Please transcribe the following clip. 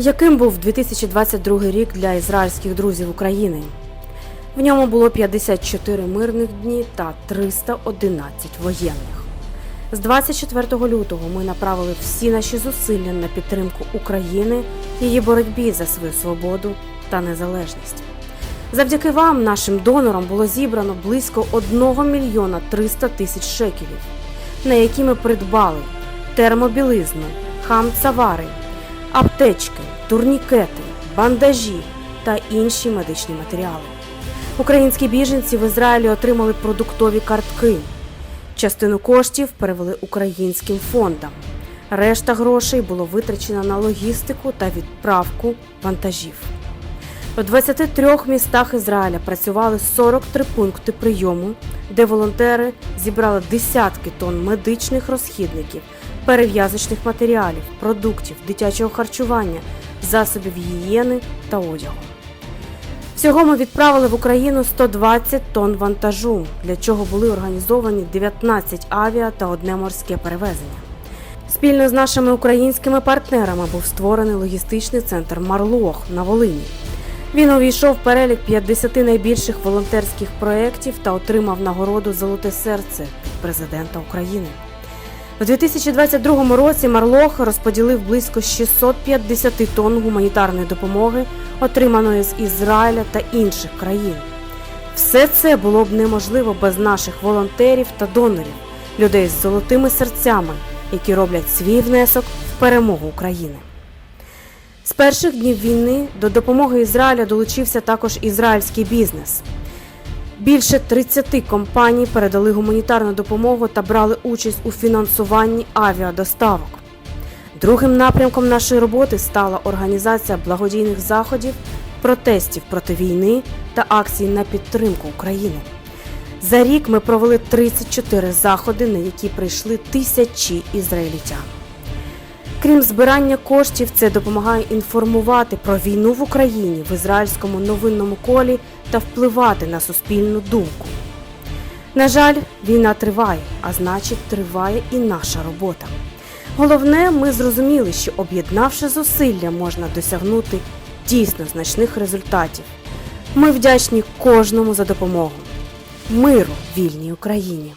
Яким був 2022 рік для ізраїльських друзів України? В ньому було 54 мирних дні та 311 воєнних. З 24 лютого ми направили всі наші зусилля на підтримку України, її боротьбі за свою свободу та незалежність. Завдяки вам, нашим донорам, було зібрано близько 1 мільйона 300 тисяч шекелів, на які ми придбали термобілизну, хамцавари, аптечки, турнікети, бандажі та інші медичні матеріали. Українські біженці в Ізраїлі отримали продуктові картки. Частину коштів перевели українським фондам. Решта грошей було витрачено на логістику та відправку вантажів. У 23 містах Ізраїля працювали 43 пункти прийому, де волонтери зібрали десятки тонн медичних розхідників, перев'язочних матеріалів, продуктів, дитячого харчування, засобів гігієни та одягу. Всього ми відправили в Україну 120 тонн вантажу, для чого були організовані 19 авіа та одне морське перевезення. Спільно з нашими українськими партнерами був створений логістичний центр Марлох на Волині. Він увійшов в перелік 50 найбільших волонтерських проєктів та отримав нагороду Золоте серце президента України. У 2022 році Марлох розподілив близько 650 тонн гуманітарної допомоги, отриманої з Ізраїля та інших країн. Все це було б неможливо без наших волонтерів та донорів, людей з золотими серцями, які роблять свій внесок в перемогу України. З перших днів війни до допомоги Ізраїля долучився також ізраїльський бізнес. Більше 30 компаній передали гуманітарну допомогу та брали участь у фінансуванні авіадоставок. Другим напрямком нашої роботи стала організація благодійних заходів, протестів проти війни та акцій на підтримку України. За рік ми провели 34 заходи, на які прийшли тисячі ізраїльтян. Крім збирання коштів, це допомагає інформувати про війну в Україні в ізраїльському новинному колі та впливати на суспільну думку. На жаль, війна триває, а значить, триває і наша робота. Головне, ми зрозуміли, що об'єднавши зусилля, можна досягнути дійсно значних результатів. Ми вдячні кожному за допомогу. Миру вільній Україні!